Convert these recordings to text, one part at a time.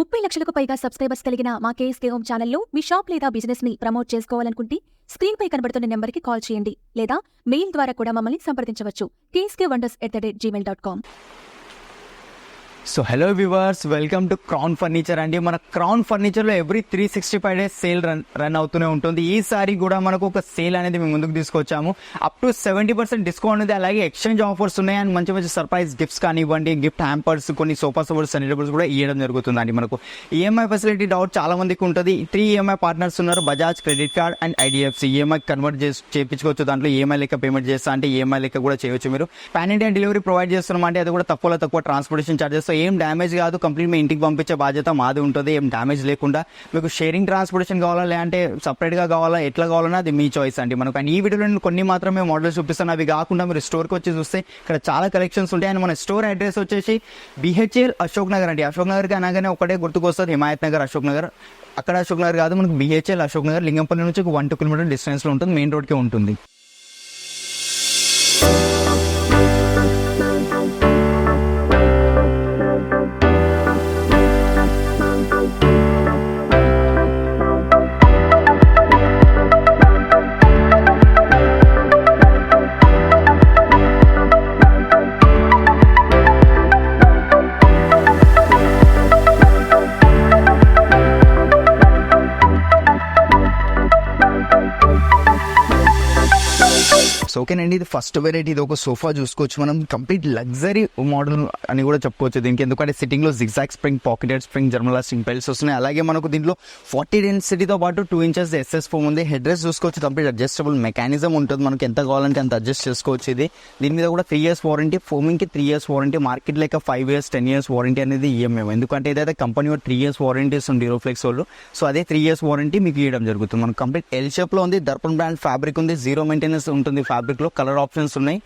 ముప్పై లక్షలకు పైగా సబ్స్క్రైబర్స్ కలిగిన మా కేఎస్కే హోమ్ ఛానల్లో మీ షాప్ లేదా బిజినెస్ని ప్రమోట్ చేసుకోవాలనుకుంటే స్క్రీన్ పై కనబడుతున్న నెంబర్కి కాల్ చేయండి లేదా మెయిల్ ద్వారా కూడా మమ్మల్ని సంప్రదించవచ్చు. KSK wonders at the rate Gmail dot com. So hello viewers welcome to Crown furniture అండి. మన crown ఫర్నిచర్లో every three sixty five days sale run run అవుతూనే ఉంటుంది. ఈసారి కూడా మనకు ఒక సేల్ అనేది మేము ముందుకు తీసుకొచ్చాము. Up to seventy percent discount ఉంది. అలాగే ఎక్స్చేంజ్ ఆఫర్స్ ఉన్నాయి. అండ్ మంచి మంచి సర్ప్రైజ్ గిఫ్ట్స్ కానివ్వండి గిఫ్ట్ హ్యాంపర్స్ కొన్ని సోఫా సోఫర్స్ అనేటప్పుడు కూడా ఇవ్వడం జరుగుతుందండి మనకు. ఈఎంఐ ఫెసిలిటీ డౌట్ చాలా మందికి ఉంటుంది. త్రీ ఈఎంఐ పార్ట్నర్స్ ఉన్నారు. Bajaj credit card and IDFC EMI convert చేసి చేయించుకోవచ్చు దాంట్లో. ఈఎంఐ లెక్క పేమెంట్ చేస్తా అంటే ఈఎంఐ లెక్క కూడా చేయొచ్చు మీరు. పాన్ ఇండియా డెలివరీ ప్రొవైడ్ చేస్తున్నాం అంటే అది కూడా తక్కువలో తక్కువ ట్రాన్స్పోర్టేషన్ చార్జెస్ ఏం డ్యామేజ్ కాదు కంప్లీట్ మీ ఇంటికి పంపించే బాధ్యత మాది ఉంటుంది ఏం డ్యామేజ్ లేకుండా. మీకు షేరింగ్ ట్రాన్స్పోర్టేషన్ కావాలా లేదంటే సపరేట్గా కావాలా ఎట్లా కావాలన్నా అది మీ చాయిస్ అండి. మనకు అండ్ ఈ వీడియోలో కొన్ని మాత్రమే మోడల్స్ చూపిస్తాను అవి కాకుండా మీరు స్టోర్కి వచ్చి చూస్తే ఇక్కడ చాలా కలెక్షన్స్ ఉంటాయి. అండ్ మన స్టోర్ అడ్రస్ వచ్చేసి బిహెచ్ఎల్ అశోక్ నగర్ అండి. అశోక్ నగర్కి అనగానే ఒకటే గుర్తుకొస్తుంది హిమాయత్ నగర్ అశోక్ నగర్ అక్కడ అశోక్ నగర్ కాదు మనకు బిహెచ్ఎల్ అశోక్ నగర్ లింగంపల్లి నుంచి ఒక వన్ టూ కిలోమీటర్ డిస్టెన్స్లో ఉంటుంది మెయిన్ రోడ్కే ఉంటుంది. ఓకేనండి ఇది ఫస్ట్ వెరైటీ ఇది ఒక సోఫా చూసుకోవచ్చు. మనం కంప్లీట్ లగ్జరీ మోడల్ అని కూడా చెప్పుకోవచ్చు. దీనికి ఎందుకంటే సిట్టింగ్లో జిగ్జాక్ స్ప్రింగ్ పాకెటెడ్ స్ప్రింగ్ జర్మలా స్ప్రింగ్ పెల్స్ వస్తున్నాయి. అలాగే మనకు దీంట్లో ఫార్టీ డెన్సిటీతో పాటు టూ ఇంచెస్ ఎస్ఎస్ ఫోమ్ ఉంది. హెడ్ రెస్ట్ చూసుకోవచ్చు కంప్లీట్ అడ్జస్టబుల్ మెకానిజం ఉంటుంది. మనకి ఎంత కావాలంటే అంత అడ్జస్ట్ చేసుకోవచ్చు ఇది. దీని మీద కూడా త్రీ ఇయర్స్ వారంటీ ఫోమింగ్కి త్రీ ఇయర్స్ వారంటీ మార్కెట్ లెక్క five years ten years warranty అనేది ఇఎంఎం ఎందుకంటే ఇదైతే కంపెనీ త్రీ ఇయర్స్ వారంటీస్ ఉంది హీరోఫ్లెక్స్ వాళ్ళు సో అదే త్రీ ఇయర్స్ వారంటీ మీకు ఇవ్వడం జరుగుతుంది. మనకు కంప్లీట్ ఎల్ షేప్లో ఉంది దర్పన్ బ్రాండ్ ఫ్యాబ్రిక్ ఉంది జీరో మెయింటెనెన్స్ ఉంటుంది ఫ్యాబ్రిక్ లో కలర్ ఆప్షన్స్ ఉన్నాయి.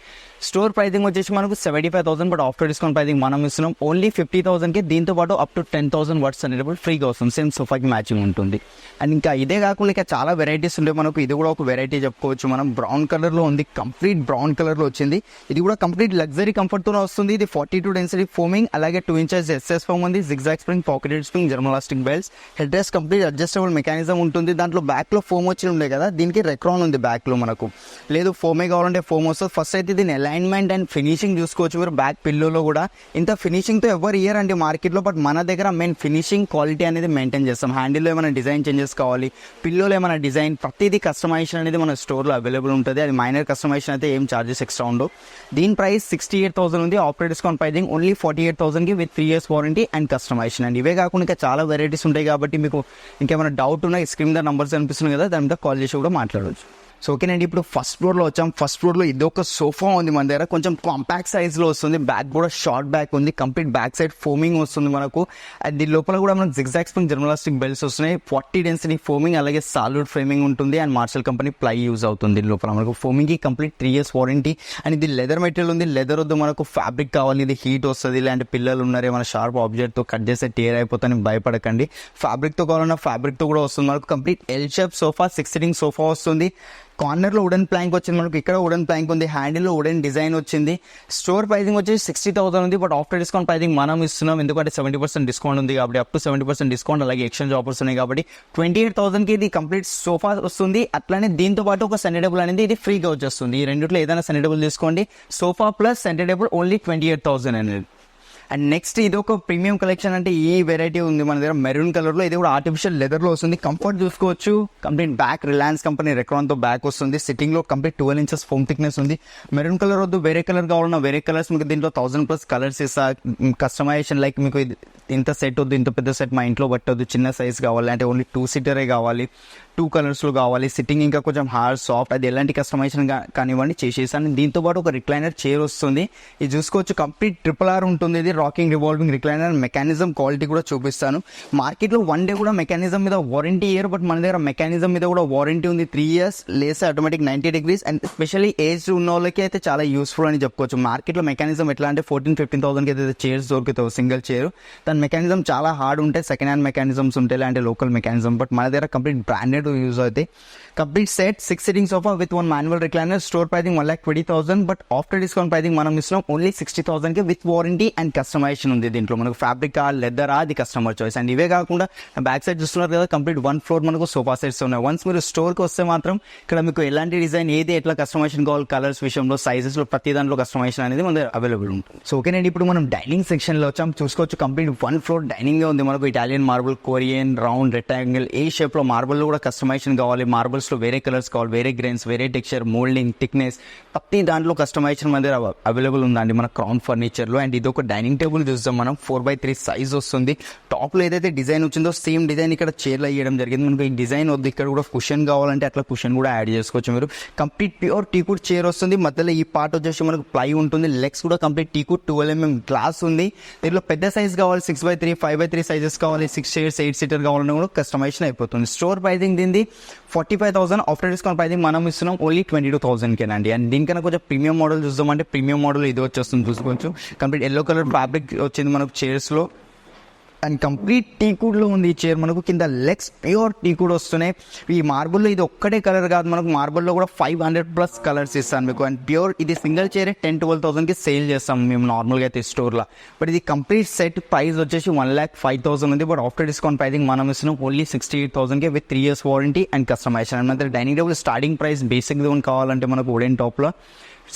స్టోర్ ప్రైసింగ్ వచ్చేసి మనకు seventy five thousand but after discount pricing మనం ఇస్తున్నాం. ఓన్లీ ఫిఫ్టీ థౌసండ్కి దీంతో పాటు up to ten thousand words అనేటప్పుడు ఫ్రీగా వస్తుంది. సేమ్ సోఫాకి మ్యాచింగ్ ఉంటుంది. అండ్ ఇంకా ఇదే కాకుండా ఇంకా చాలా వెరైటీస్ ఉంటాయి మనకు. ఇది కూడా ఒక వెరైటీ చెప్పుకోవచ్చు మనం. బ్రౌన్ కలర్లో ఉంది. కంప్లీట్ బ్రౌన్ కలర్లో వచ్చింది. ఇది కూడా కంప్లీట్ లగ్జరీ కంఫర్ట్తోనే వస్తుంది. ఇది ఫార్టీ టూ డెన్సిటీ ఫోమింగ్ అలాగే టూ ఇంచెస్ ఎస్ఎస్ ఫోమ్ ఉంది. Zigzag spring pocketed spring జర్మలాస్టిక్ belts head dress complete adjustable mechanism ఉంటుంది. దాంట్లో బ్యాక్లో ఫోమ్ వచ్చి ఉండే కదా దీనికి రెక్రాన్ ఉంది బ్యాక్లో మనకు. లేదు ఫోమే కావాలంటే ఫోమ్ వస్తుంది. ఫస్ట్ అయితే దీని అలైన్మెంట్ అండ్ ఫినిషింగ్ చూసుకోవచ్చు మీరు బ్యాక్ పిల్లోలో కూడా ఇంత ఫినిషింగ్తో ఎవరు ఇయర్ అండి మార్కెట్లో బట్ మన దగ్గర మెయిన్ ఫినిషింగ్ క్వాలిటీ అనేది మెయింటైన్ చేస్తాం. హ్యాండిల్లో ఏమైనా డిజైన్ చేంజెస్ కావాలి పిల్లోలో ఏమైనా డిజైన్ ప్రతిదీ కస్టమైజేషన్ అనేది మన స్టోర్లో అవైలబుల్ ఉంటుంది. అది మైనర్ కస్టమైజేషన్ అయితే ఏం చార్జెస్ ఎక్స్ట్రా ఉండవు. దీని ప్రైస్ సిక్స్టీ ఎయిట్ థౌసండ్ ఉంది operate discount pricing only forty eight థౌసండ్కి with three years warranty and customisation and. ఇవే కాకుండా ఇంకా చాలా వెరైటీస్ ఉంటాయి కాబట్టి మీకు ఇంకేమైనా డౌట్ ఉన్నా స్క్రీన్ మీద నంబర్స్ అనిపిస్తుంది కదా దాని మీద కాల్ చేసి కూడా మాట్లాడవచ్చు సో ఓకేనండి ఇప్పుడు ఫస్ట్ ఫ్లోర్లో వచ్చాం. ఫస్ట్ ఫ్లోర్లో ఇది ఒక సోఫా ఉంది మన దగ్గర. కొంచెం కాంపాక్ట్ సైజ్లో వస్తుంది. బ్యాక్ కూడా షార్ట్ బ్యాక్ ఉంది. కంప్లీట్ బ్యాక్ సైడ్ ఫోమింగ్ వస్తుంది మనకు. అండ్ దీని లోపల కూడా మనకు జిగ్జాక్ స్ప్రింగ్ జర్మలాస్టిక్ బెల్ట్స్ వస్తున్నాయి. ఫార్టీ డెన్సిటీ ఫోమింగ్ అలాగే సాలిడ్ ఫ్రేమింగ్ ఉంటుంది. And Marshal company ply use అవుతుంది దీని లోపల మనకు. ఫోమింగ్కి complete three years warranty and ఇది లెదర్ మెటీరియల్ ఉంది. లెదర్ వద్దు మనకు. ఫ్యాబ్రిక్ కావాలి. ఇది హీట్ వస్తుంది. ఇలాంటి పిల్లలు ఉన్నారు ఏమైనా షార్ప్ ఆబ్జెక్ట్తో కట్ చేస్తే టేర్ అయిపోతాయని భయపడకండి. ఫ్యాబ్రిక్తో కావాలన్నా ఫ్యాబ్రిక్తో కూడా వస్తుంది. మనకు complete L shape sofa six seating sofa వస్తుంది. కార్నర్లో వుడెన్ ప్లాంక్ వచ్చింది మనకు. ఇక్కడ వుడెన్ ప్లాంక్ ఉంది. హ్యాండిల్లో వుడెన్ డిజైన్ వచ్చింది. స్టోర్ ప్రైసింగ్ వచ్చి సిక్స్టీ థౌసండ్ ఉంది. బట్ ఆఫ్టర్ డిస్కౌంట్ ప్రైసింగ్ మనం ఇస్తున్నాం. ఎందుకంటే సెవెంటీ పర్సెంట్ డిస్కౌంట్ ఉంది కాబట్టి up to seventy percent discount అలాగే ఎక్స్చేంజ్ ఆఫర్స్ ఉన్నాయి కాబట్టి ట్వంటీ ఎయిట్ థౌసండ్కి ఇది కంప్లీట్ సోఫా వస్తుంది. అట్లానే దీంతో పాటు ఒక సెంటర్ టేబుల్ అనేది ఇది ఫ్రీగా వచ్చేస్తుంది ఈ రెండిట్లో ఏదైనా సెంటర్ టేబుల్ తీసుకోండి. Sofa plus centre table only twenty eight thousand అనేది. అండ్ నెక్స్ట్ ఇది ఒక ప్రీమియం కలెక్షన్ అంటే ఈ వెరైటీ ఉంది? మన దగ్గర మెరూన్ కలర్లో ఇది కూడా ఆర్టిఫిషియల్ లెదర్లో వస్తుంది. కంఫర్ట్ చూసుకోవచ్చు. కంప్లీట్ బ్యాక్ రిలయన్స్ కంపెనీ రెక్రాన్తో బ్యాక్ వస్తుంది. సిట్టింగ్లో complete twelve inches foam thickness ఉంది. మెరూన్ కలర్ వద్దు వేరే కలర్ కావాలన్నా వేరే కలర్స్ మీకు దీంట్లో థౌసండ్ ప్లస్ కలర్స్ ఇస్తా. Mm, కస్టమైజేషన్ లైక్ మీకు ఇంత సెట్ వద్దు ఇంత పెద్ద సెట్ మా ఇంట్లో పట్టొద్దు. చిన్న సైజ్ కావాలి అంటే ఓన్లీ టూ సీటరే కావాలి. టూ కలర్స్లో కావాలి. సిట్టింగ్ ఇంకా కొంచెం హార్డ్ సాఫ్ట్ అది ఎలాంటి కస్టమైజేషన్ కానివ్వండి చేసేసాను. దీంతో పాటు ఒక రిక్లైనర్ చైర్ వస్తుంది. ఇది చూసుకోవచ్చు. కంప్లీట్ ట్రిపుల్ ఆర్ ఉంటుంది. ఇది rocking revolving recliner mechanism quality కూడా చూపిస్తాను. మార్కెట్లో వన్ డే కూడా మెకానిజం మీద వారంటీ ఇయర్ బట్ మన దగ్గర మెకానిజం మీద కూడా వారంటీ ఉంది. త్రీ ఇయర్స్ లేసే automatic ninety degrees and specially age ఉన్న వాళ్ళకి అయితే చాలా యూస్ఫుల్ అని చెప్పుకోవచ్చు. మార్కెట్లో మెకానిజం ఎట్లా అంటే ఫోర్టీన్ ఫిఫ్టీన్ థౌసండ్కి అయితే చైర్స్ దొరుకుతావు సింగిల్ చైర్ దాని మెకానిజం చాలా హార్డ్ ఉంటాయి సెకండ్ హ్యాండ్ మెకానిజమ్స్ ఉంటాయి లేదంటే లోకల్ మెకానిజం బట్ మన దగ్గర కంప్లీట్ బ్రాండెడ్ యూజ్ అవుతాయి. Complete set six seating sofa with one manual recliner store pricing one lakh twenty thousand but after discount pricing మనం ఇస్తున్నాం ఓన్లీ సిక్స్టీ థౌసండ్కి with warranty and customization ఉంది దీంట్లో. మనకు fabric leather అది కస్టమర్ చాయిస్ అండ్ ఇవే కాకుండా బ్యాక్ సైడ్ చూస్తున్నారు కదా కంప్లీట్ వన్ ఫ్లోర్ మనకు సోఫా సెట్స్ ఉన్నాయి. వన్స్ మీరు స్టోర్కి వస్తే మాత్రం ఇక్కడ మీకు ఎలాంటి డిజైన్ ఏది ఎట్లా కస్టమైజేషన్ కావాలి కలర్స్ విషయంలో సైజెస్లో ప్రతి దాంట్లో కస్టమైజేషన్ అనేది మనకి అవైలబుల్ ఉంటుంది. సో ఓకేనండి ఇప్పుడు మనం డైనింగ్ సెక్షన్లో వచ్చాం. చూసుకోవచ్చు కంప్లీట్ వన్ ఫ్లోర్ డైనింగ్ ఉంది. మనకు Italian marble Korean round rectangle ఏ షేప్లో మార్బుల్లో కూడా కస్టమైజేషన్ కావాలి మార్బుల్స్లో వేరే కలర్స్ కావాలి వేరే గ్రెయిన్స్ వేరే టెక్స్చర్ మోల్డింగ్ థిక్నెస్ ప్రతి దాంట్లో కస్టమైజేషన్ మన దగ్గర అవైలబుల్ ఉందండి. మన క్రౌన్ ఫర్నిచర్లో. అండ్ ఇది ఒక డైనింగ్ టేబుల్ చూస్తాం మనం. ఫోర్ బై త్రీ సైజ్ వస్తుంది. టాప్లో ఏదైతే డిజైన్ వచ్చిందో సేమ్ డిజైన్ ఇక్కడ చైర్లో వేయడం జరిగింది. మనకు ఈ డిజైన్ వద్దు. ఇక్కడ కూడా కుషన్ కావాలంటే అట్లా కుషన్ కూడా యాడ్ చేసుకోవచ్చు మీరు. కంప్లీట్ ప్యూర్ టీకుడ్ చైర్ వస్తుంది. మధ్యలో ఈ పార్ట్ వచ్చేసి మనకు ప్లై ఉంటుంది. లెగ్స్ కూడా complete teakwood twelve mm glass ఉంది. దీంట్లో పెద్ద సైజ్ కావాలి. Six by three five by three sizes కావాలి. సిక్స్ చైర్స్ ఎయిట్ సీటర్ కావాలన్నా కూడా కస్టమైజేషన్ అయిపోతుంది. స్టోర్ ప్రైజింగ్ దీనిది forty five thousand after discount pricing మనం ఇస్తున్నాం. ఓన్లీ ట్వంటీ టూ థౌసండ్కేనండి అండ్? దీనికన్నా కొంచెం ప్రీమియం మోడల్ చూద్దామంటే ప్రీమియం మోడల్ ఇది వచ్చేస్తుంది. చూసుకోవచ్చు. కంప్లీట్ ఎల్లో కలర్ ఫ్యాబ్రిక్ వచ్చింది మనకు చైర్స్లో అండ్ కంప్లీట్ టీకుడ్లో ఉంది ఈ చైర్ మనకు. కింద లెగ్స్ ప్యూర్ టీకుడ్ వస్తున్నాయి. ఈ మార్బుల్లో ఇది ఒక్కటే కలర్ కాదు మనకు. మార్బుల్లో కూడా ఫైవ్ హండ్రెడ్ ప్లస్ కలర్స్ ఇస్తాను మీకు. అండ్ ప్యూర్ ఇది సింగిల్ చైర్ టెన్ ట్వెల్వ్ థౌసండ్కి సేల్ చేస్తాం మేము నార్మల్గా అయితే స్టోర్లో బట్ ఇది కంప్లీట్ సెట్ ప్రైస్ వచ్చేసి వన్ ల్యాక్ ఫైవ్ థౌసండ్ ఉంది. బట్ ఆఫ్టర్ డిస్కౌంట్ ప్రైసింగ్ మనం ఇస్తున్నాం only sixty eight థౌసండ్కి with three years warranty and customisation and dining table starting price basic కావాలంటే మనకు వుడెన్ టాప్లో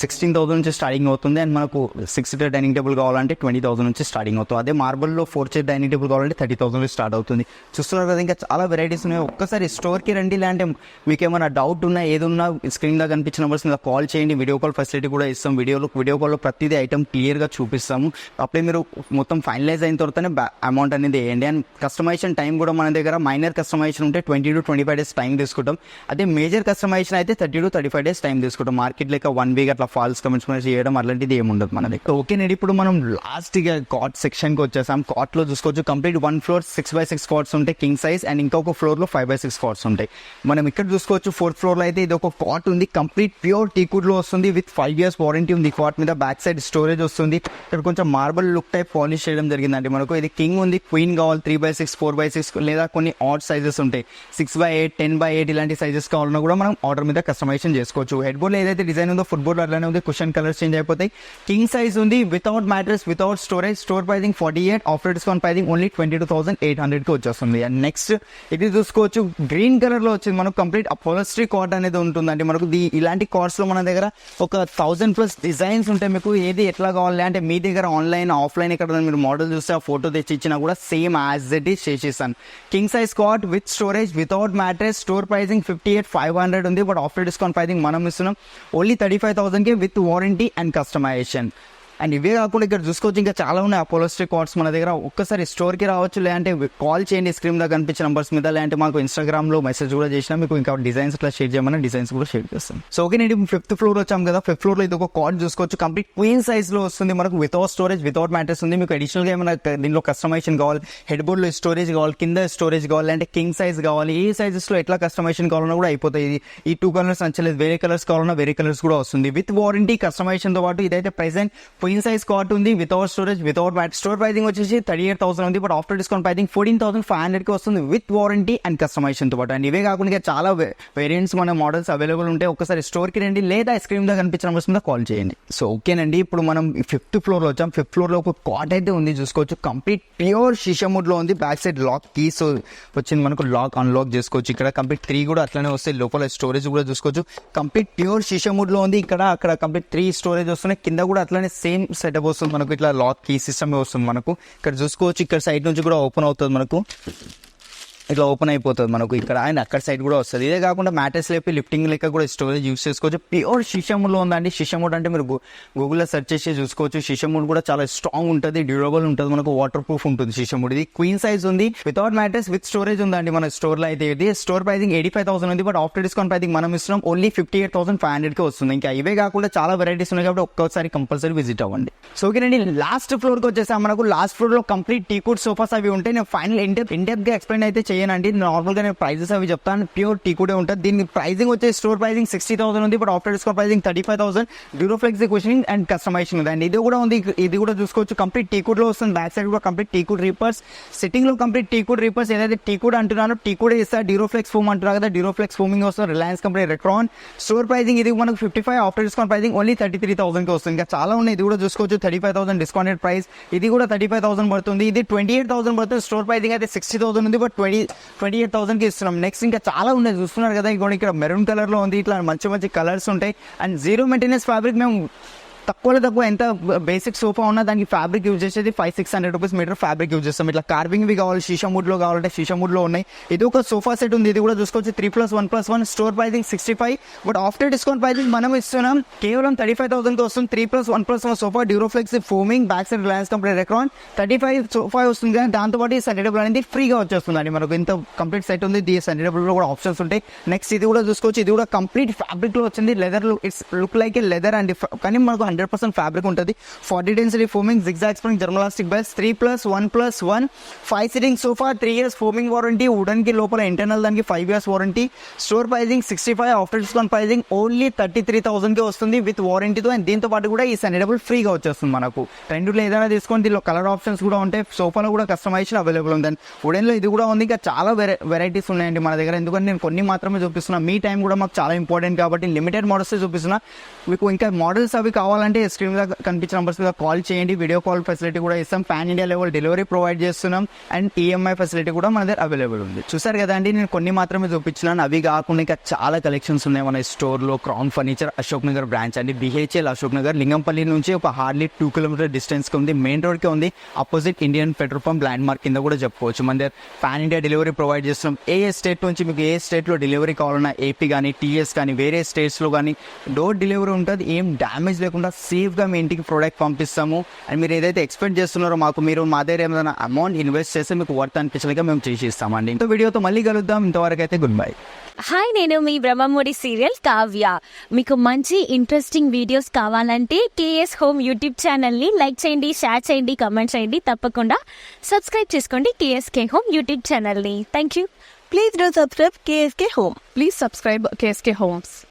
సిక్స్టీన్ థౌసండ్ నుంచి స్టార్టింగ్ అవుతుంది. అండ్ మనకు సిక్స్ సీటర్ డైనింగ్ టేబుల్ కావాలంటే ట్వంటీ థౌసండ్ నుంచి స్టార్టింగ్ అవుతుంది. అదే మార్బుల్లో ఫోర్ సీట్ డైనింగ్ టేబుల్ కావాలంటే థర్టీ థౌసండ్ స్టార్ట్ అవుతుంది. చూస్తున్నారు కదా ఇంకా చాలా వెరైటీస్ ఉన్నాయి. ఒక్కసారి స్టోర్కి రండి. లేదంటే మీకు ఏమైనా డౌట్ ఉన్నా ఏదున్నా స్క్రీన్లో కనిపించిన నెంబర్స్ మీద కాల్ చేయండి. వీడియో కాల్ ఫెసిలిటీ కూడా ఇస్తాం. వీడియోలో వీడియో కాల్లో ప్రతిదీ ఐటమ్ క్లియర్గా చూపిస్తాము. అప్పుడే మీరు మొత్తం ఫైనలైజ్ అయిన తర్వాతనే అమౌంట్ అనేది వేయండి. అండ్ కస్టమైజేషన్ టైం కూడా మన దగ్గర మైనర్ కస్టమైజేషన్ ఉంటే twenty to twenty five days time తీసుకుంటాం. అదే మేజర్ కస్టమైజేషన్ అయితే thirty to thirty five days time తీసుకుంటాం. మార్కెట్ లెక్క వన్ వీక్ అట్లా ఫాల్స్ కమెంట్స్ చేయడం అలాంటిది ఏమి ఉండదు మన దగ్గర. ఓకే నేను ఇప్పుడు మనం లాస్ట్ ఇక కాట్ సెక్షన్కి వచ్చేసాం. కాట్లో చూసుకోవచ్చు complete one floor six by six cots ఉంటాయి కింగ్ సైజ్ అండ్ ఇంకొక ఫ్లోర్లో ఫైవ్ బై సిక్స్ కాట్స్ ఉంటాయి. మనం ఇక్కడ చూసుకోవచ్చు ఫోర్త్ ఫ్లోర్లో అయితే ఇది ఒక కాట్ ఉంది. కంప్లీట్ ప్యూర్ టీకుడ్లో వస్తుంది. విత్ ఫైవ్ ఇయర్స్ వారంటీ ఉంది కాట్ మీద. బ్యాక్ సైడ్ స్టోరేజ్ వస్తుంది. ఇక్కడ కొంచెం మార్బల్ లుక్ టైప్ పాలిష్ చేయడం జరిగిందండి మనకు. ఇది కింగ్ ఉంది. క్వీన్ కావాలి. Three by six four by six లేదా కొన్ని ఆడ్ సైజెస్ ఉంటాయి. Six by eight ten by eight ఇలాంటి సైజెస్ కావాలన్నా కూడా మనం ఆర్డర్ మీద కస్టమైజేషన్ చేసుకోవచ్చు. హెడ్ బోర్డ్ ఏదైతే డిజైన్ ఉందో ఫుట్బాల్ అట్లానే ఉంది క్వశ్చన్ కలర్స్ చేంజ్ అయిపోతాయి. కింగ్ సైజ్ ఉంది without mattress without storage store pricing forty eight after discount pricing only twenty two thousand eight హండ్రెడ్కి వచ్చేస్తుంది. అండ్ నెక్స్ట్ ఇది చూసుకోవచ్చు గ్రీన్ కలర్లో వచ్చింది మనకు కంప్లీట్ అపోలస్ట్రీ కార్డ్ అనేది ఉంటుందండి. మనకు దీ ఇలాంటి కార్డ్స్లో మన దగ్గర ఒక థౌసండ్ ప్లస్ డిజైన్స్ ఉంటాయి. మీకు ఏది ఎట్లా కావాలి అంటే మీ దగ్గర ఆన్లైన్ ఆఫ్లైన్ ఎక్కడ మీరు మోడల్ చూస్తే ఆ ఫోటో తెచ్చి ఇచ్చినా కూడా సేమ్ యాజ్ ఇట్ ఈస్ చేసేసాను king size cot with storage without mattress store pricing fifty eight five hundred ఉంది. బట్ ఆఫ్టర్ డిస్కౌంట్ ప్రైజింగ్ మనం ఇస్తున్నాం. Only thirty five thousand థౌసండ్కి with warranty and customisation and ఇవే కాకుండా ఇక్కడ చూసుకోవచ్చు ఇంకా చాలా ఉన్నాయి అపోలోస్టిక్ కార్డ్స్ మన దగ్గర. ఒక్కసారి స్టోర్కి రావచ్చు లేదంటే కాల్ చేయండి స్క్రీన్ దగ్గర కనిపించిన నంబర్స్ మీద లేదంటే మాకు ఇన్స్టాగ్రామ్లో మెసేజ్ కూడా చేసినా మీకు ఇంకా డిజైన్స్ ఇట్లా షేర్ చేయమని డిజైన్స్ కూడా షేర్ చేస్తాం. సో ఓకే నేను ఫిఫ్త్ ఫ్లోర్ వచ్చాం కదా ఫిఫ్త్ ఫ్లోర్లో ఇది ఒక కార్డ్ చూసుకోవచ్చు. కంప్లీట్ క్వీన్ సైజ్లో వస్తుంది మనకు వితౌట్ స్టోరేజ్ వితౌట్ మ్యాటర్స్ ఉంది. మీకు అడిషనల్గా ఏమైనా దీనిలో కస్టమైజేషన్ కావాలి హెడ్ బోర్డ్లో స్టోరేజ్ కావాలి కింద స్టోరేజ్ కావాలి అంటే కింగ్ సైజ్ కావాలి ఏ సైజెస్లో ఎట్లా కస్టమైజేషన్ కావాలన్నా కూడా అయిపోతాయి. ఇది ఈ టూ కలర్స్ నచ్చలేదు వేరే కలర్స్ కావాలన్నా వేరే కలర్స్ కూడా వస్తుంది. విత్ వారంటీ కస్టమైజేషన్తో పాటు ఇదైతే ప్రెసెంట్ క్వీన్ సైజ్ కార్డ్ ఉంది. Without storage without mat store pricing వచ్చేసి థర్టీ ఎయిట్ థౌసండ్ ఉంది but after discount pricing fourteen thousand five హండ్రెడ్కి వస్తుంది విత్ వారంటీ అండ్ కస్టమైజేషన్తో పాటు. అండ్ ఇవే కాకుండా చాలా వేరియంట్స్ మన మోడల్స్ అవైలబుల్ ఉంటాయి ఒకసారి స్టోర్కి రండి. లేదా స్క్రీన్ మీద కనిపించిన నెంబర్స్ మీద కాల్ చేయండి. సో ఓకేనండి ఇప్పుడు మనం ఫిఫ్త్ ఫ్లోర్లో వచ్చాం. ఫిఫ్త్ ఫ్లోర్లో ఒక కాట్ అయితే ఉంది. చూసుకోవచ్చు. కంప్లీట్ ప్యూర్ షిషముడ్లో ఉంది. బ్యాక్ సైడ్ లాక్ కీస్ వచ్చింది మనకు లాక్ అన్లాక్ చేసుకోవచ్చు. ఇక్కడ కంప్లీట్ త్రీ కూడా అట్లనే వస్తాయి. లోపల స్టోరేజ్ కూడా చూసుకోవచ్చు. కంప్లీట్ ప్యూర్ షిషముడ్లో ఉంది. ఇక్కడ అక్కడ కంప్లీట్ త్రీ స్టోరేజ్ వస్తున్నాయి. కింద కూడా అట్లనే సేమ్ సెటప్ వస్తుంది మనకు ఇట్లా లాక్ కీ సిస్టమ్ వస్తుంది మనకు. ఇక్కడ చూసుకోవచ్చు ఇక్కడ సైడ్ నుంచి కూడా ఓపెన్ అవుతుంది మనకు. ఇట్లా ఓపెన్ అయిపోతుంది మనకు. ఇక్కడ అండ్ అక్కడ సైడ్ కూడా వస్తుంది. ఇదే కాకుండా మ్యాటర్స్ లేపి లిఫ్టింగ్ లెక్క కూడా స్టోరేజ్ యూస్ చేసుకోవచ్చు. ప్యూర్ షిషములో ఉందండి. షిషముడ్ అంటే మీరు గూగుల్లో సెర్చ్ చేసి చూసుకోవచ్చు. షిషముడ్ కూడా చాలా స్ట్రాంగ్ ఉంటుంది డ్యూరబుల్ ఉంటుంది. మనకు వాటర్ ప్రూఫ్ ఉంటుంది షిషముడ్. ఇది క్వీన్ సైజ్ ఉంది. వితౌట్ మ్యాటర్స్ విత్ స్టోరేజ్ ఉందండి మన స్టోర్లో అయితే. ఇది store pricing eighty five thousand ఉంది. బట్ ఆఫ్టర్ డిస్కౌంట్ ప్రైసింగ్ మనం ఇస్తున్నాం. Only fifty eight thousand five హండ్రెడ్కి వస్తుంది. ఇంకా ఇవే కాకుండా చాలా వెరైటీస్ ఉన్నాయి కాబట్టి ఒక్కోసారి కంపల్సరీ విజిట్ అవ్వండి. సో ఓకేనండి లాస్ట్ ఫ్లోర్కి వచ్చేసాం మనకు. లాస్ట్ ఫ్లోర్లో కంప్లీట్ టీ కుడ్ సోఫాస్ అవి ఉంటాయి. నేను ఫైనల్ ఇంటెప్ ఇంటెప్గా ఎక్స్ప్లెయిన్ అయితే చేయనండి నార్మల్గా నేను ప్రైజెస్ అవి చెప్తాను. ప్యూర్ టీ కూడా ఉంటుంది. దీని ప్రైజింగ్ వచ్చే స్టోర్ ప్రైజింగ్ సిక్స్టీ థౌసండ్ ఉంది. But after discount pricing thirty five thousand. Duroflex questioning and customisation ఉంది. అండ్ ఇది కూడా ఉంది. ఇది కూడా చూసుకోవచ్చు. కంప్లీట్ టీ లో వస్తుంది. బ్యాక్ సైడ్ కూడా కంప్లీట్ టీ కుడ్ రీపర్స్. సిట్టింగ్లో కంప్లీట్ టీ కుడ్ రీపర్స్. ఏదైతే టీ కూడా అంటున్నారో టీ కూడా ఇస్తారు. డ్యూరోఫ్లెక్స్ ఫోమ్ అంటున్నారు కదా. డ్యూరోఫ్లెక్స్ ఫోమింగ్ వస్తుంది. Reliance company Recron store pricing ఇది మనకు fifty five after discount pricing only thirty three థౌసండ్కి వస్తుంది. ఇంకా చాలా ఉన్నాయి. ఇది కూడా చూసుకోవచ్చు. Thirty five thousand discounted price ఇది కూడా థర్టీ ఫైవ్ థౌసండ్ పడుతుంది. ఇది ట్వంటీ ఎయిట్ థౌసండ్ పడుతుంది. స్టోర్ ప్రైజింగ్ అయితే సిక్స్టీ థౌసండ్ ఉంది. బట్ ట్వంటీ ట్వంటీ ఎయిట్ థౌసండ్కి ఇస్తున్నాం. నెక్స్ట్ ఇంకా చాలా ఉన్నాయి. చూస్తున్నారు కదా ఇక్కడ మెరూన్ కలర్లో ఉంది. ఇట్లా మంచి మంచి కలర్స్ ఉంటాయి. అండ్ జీరో మెయింటెనెన్స్ ఫ్యాబ్రిక్ మేము తక్కువలో తక్కువ ఎంత బేసిక్ సోఫా ఉన్నా దానికి ఫ్యాబ్రిక్ యూజ్ చేసేది five six hundred rupees metre fabric use చేస్తాం. ఇట్లా కార్వింగ్వి కావాలి షీషా వుడ్లో కావాలంటే షీషా ఉన్నాయి. ఇది ఒక సోఫా సెట్ ఉంది. ఇది కూడా చూసుకోవచ్చు. Three plus one plus one store pricing sixty five but after discount pricing మనం ఇస్తున్నాం. కేవలం థర్టీ ఫైవ్ థౌసండ్కి వస్తుంది. Three plus one plus one sofa Duroflex foaming back side Reliance company Recron thirty five sofa వస్తుంది కానీ దాంతోపాటు ఈ Sunday అనేది ఫ్రీగా వచ్చేస్తుందండి. మనకు ఇంత కంప్లీట్ సెట్ ఉంది. ఈ సండే కూడా ఆప్షన్స్ ఉంటాయి. నెక్స్ట్ ఇది కూడా చూసుకోవచ్చు. ఇది కూడా కంప్లీట్ ఫ్యాబ్రిక్లో వచ్చింది. Leather it's look like a leather అండి కానీ మనకు హండ్రెడ్ పర్సెంట్ ఫ్యాబ్రిక్ ఉంటుంది. Forty density foaming zigzag spring German elastic belts three plus one plus one five sitting sofa three years foaming warranty వుడన్కి లోపల ఇంటర్నల్ దానికి five years warranty store pricing sixty five after discount pricing only thirty three థౌసండ్కి వస్తుంది with వారంటీతో and దీంతో పాటు కూడా ఈ సెనడబుల్ ఫ్రీగా వచ్చేస్తుంది మనకు. రెండు ఏదైనా తీసుకొని దీనిలో కలర్ ఆప్షన్స్ కూడా ఉంటాయి. సోఫాలో కూడా కస్టమైజేషన్ అవైలబుల్ ఉంది. అండ్ వుడెన్లో ఇది కూడా ఉంది. ఇంకా చాలా వెరై వెరైటీస్ ఉన్నాయండి మన దగ్గర. ఎందుకంటే నేను కొన్ని మాత్రమే చూపిస్తున్నా. మీ టైం కూడా మాకు చాలా ఇంపార్టెంట్ కాబట్టి లిమిటెడ్ మోడల్స్ చూపిస్తున్నా. మీకు ఇంకా మోడల్స్ అవి కావాలంటే స్క్రీన్ మీద కనిపించిన నంబర్స్ మీద కాల్ చేయండి వీడియో కాల్ ఫెసిలిటీ కూడా ఇస్తాం. Pan India level delivery provide చేస్తున్నాం. అండ్ ఈఎంఐ ఫెసిలిటీ కూడా మన దగ్గర అవైలబుల్ ఉంది. చూసారు కదా అండి నేను కొన్ని మాత్రమే చూపించినాను. అవి కాకుండా ఇంకా చాలా కలెక్షన్స్ ఉన్నాయి మన స్టోర్లో crown furniture Ashok Nagar branch అండి. బిహెచ్ఎల్ అశోక్ నగర్ లింగంపల్లి నుంచి ఒక హార్డ్లీ టూ కిలోమీటర్ డిస్టెన్స్కి ఉంది. మెయిన్ రోడ్కి ఉంది. Opposite Indian petrol pump landmark కింద కూడా చెప్పుకోవచ్చు. మన దగ్గర ఫ్యాన్ ఇండియా డెలివరీ ప్రొవైడ్ చేస్తున్నాం. ఏ ఏ స్టేట్ నుంచి మీకు ఏ స్టేట్లో డెలివరీ కావాలన్నా ఏపీ కానీ టీఎస్ కానీ వేరే స్టేట్స్లో కానీ డోర్ డెలివరీ ఉంటుంది. ఏం డ్యామేజ్ లేకుండా సేఫ్గా మీ ఇంటికి ప్రోడక్ట్ పంపిస్తాము. అండ్ మీరు ఏదైతే ఎక్స్పెక్ట్ చేస్తున్నారో మాకు మీరు మా దగ్గర ఏమైనా అమౌంట్ ఇన్వెస్ట్ చేస్తే మీకు వర్త్ అనిపించలేక మేము చేసి ఇస్తామండి ఇంత వీడియోతో మళ్ళీ కలుద్దాం. ఇంతవరకు అయితే గుడ్ బై హాయ్ నేను మీ బ్రహ్మముడి సీరియల్ కావ్య. మీకు మంచి ఇంట్రెస్టింగ్ వీడియోస్ కావాలంటే కేఎస్ హోమ్ యూట్యూబ్ ఛానల్ని లైక్ చేయండి షేర్ చేయండి కమెంట్ చేయండి. తప్పకుండా సబ్స్క్రైబ్ చేసుకోండి కేఎస్కే హోమ్ యూట్యూబ్ ఛానల్ని thank you Please do subscribe KSK Home. Please subscribe KSK Homes.